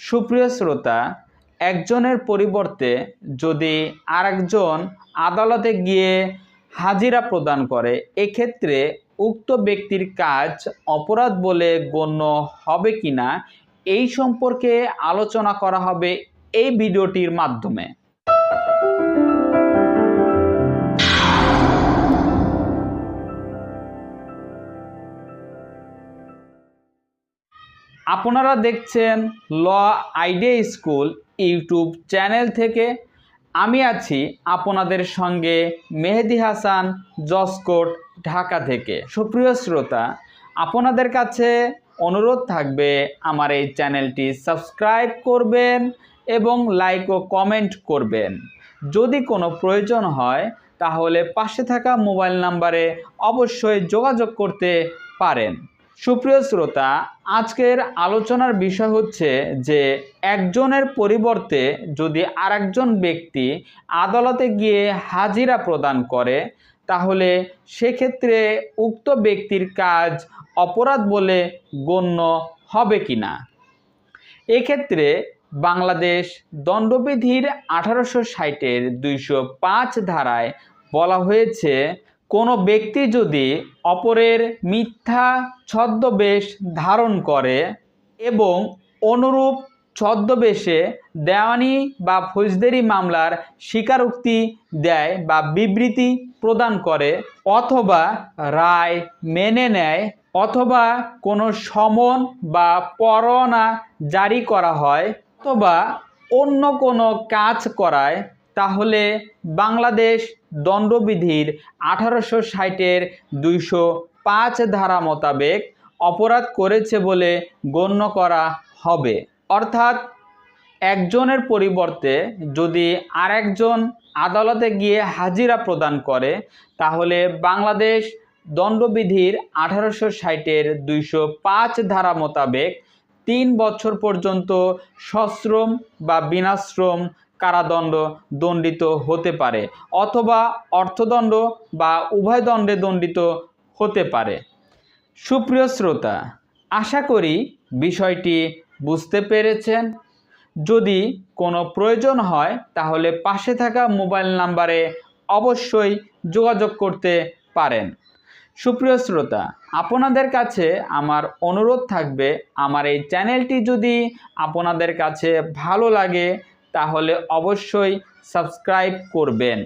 সুপ্রিয় শ্রোতা, একজনের পরিবর্তে যদি আরেকজন আদালতে গিয়ে হাজিরা প্রদান করে, এক্ষেত্রে উক্ত ব্যক্তির কাজ অপরাধ বলে গণ্য হবে কিনা, এই সম্পর্কে আলোচনা করা হবে এই ভিডিওটির মাধ্যমে। আপনারা দেখছেন law idea school YouTube channel থেকে। আমি আছি আপনাদের সঙ্গে মেহেদি হাসান জসকোট ঢাকা থেকে। সুপ্রিয় শ্রোতা, আপনাদের কাছে অনুরোধ থাকবে আমার এই চ্যানেলটি সাবস্ক্রাইব করবেন এবং লাইক ও কমেন্ট করবেন। যদি কোনো প্রয়োজন হয়, তাহলে পাশে থাকা মোবাইল নাম্বারে অবশ্যই যোগাযোগ করতে পারেন। সুপ্রিয় শ্রোতা, আজকের আলোচনার বিষয় হচ্ছে যে একজনের পরিবর্তে যদি আরেকজন ব্যক্তি আদালতে গিয়ে হাজিরা প্রদান করে, তাহলে সেক্ষেত্রে উক্ত ব্যক্তির কাজ অপরাধ বলে গণ্য হবে কিনা? এক্ষেত্রে বাংলাদেশ দণ্ডবিধির আঠারোশো ষাটের দুইশো পাঁচ ধারায় বলা হয়েছে কোনো ব্যক্তি যদি অপরের মিথ্যা ছদ্মবেশ ধারণ করে এবং অনুরূপ ছদ্মবেশে দেওয়ানি বা ফৌজদারি মামলার স্বীকারোক্তি দেয় বা বিবৃতি প্রদান করে অথবা রায় মেনে নেয় অথবা কোনো সমন বা পরোয়ানা জারি করা হয় অথবা অন্য কোনো কাজ করায় তাহলে বাংলাদেশ দণ্ডবিধির আঠারোশো ষাটের দুইশো পাঁচ ধারা মোতাবেক অপরাধ করেছে বলে গণ্য করা হবে। অর্থাৎ একজনের পরিবর্তে যদি আরেকজন আদালতে গিয়ে হাজিরা প্রদান করে, তাহলে বাংলাদেশ দণ্ডবিধির আঠারোশো ষাটের দুইশো পাঁচ ধারা মোতাবেক তিন বছর পর্যন্ত সশ্রম বা বিনাশ্রম কারাদণ্ড দণ্ডিত হতে পারে অথবা অর্থদণ্ড বা উভয় দণ্ডে দণ্ডিত হতে পারে। সুপ্রিয় শ্রোতা, আশা করি বিষয়টি বুঝতে পেরেছেন। যদি কোনো প্রয়োজন হয়, তাহলে পাশে থাকা মোবাইল নাম্বারে অবশ্যই যোগাযোগ করতে পারেন। সুপ্রিয় শ্রোতা, আপনাদের কাছে আমার অনুরোধ থাকবে, আমার এই চ্যানেলটি যদি আপনাদের কাছে ভালো লাগে তাহলে অবশ্যই সাবস্ক্রাইব করবেন।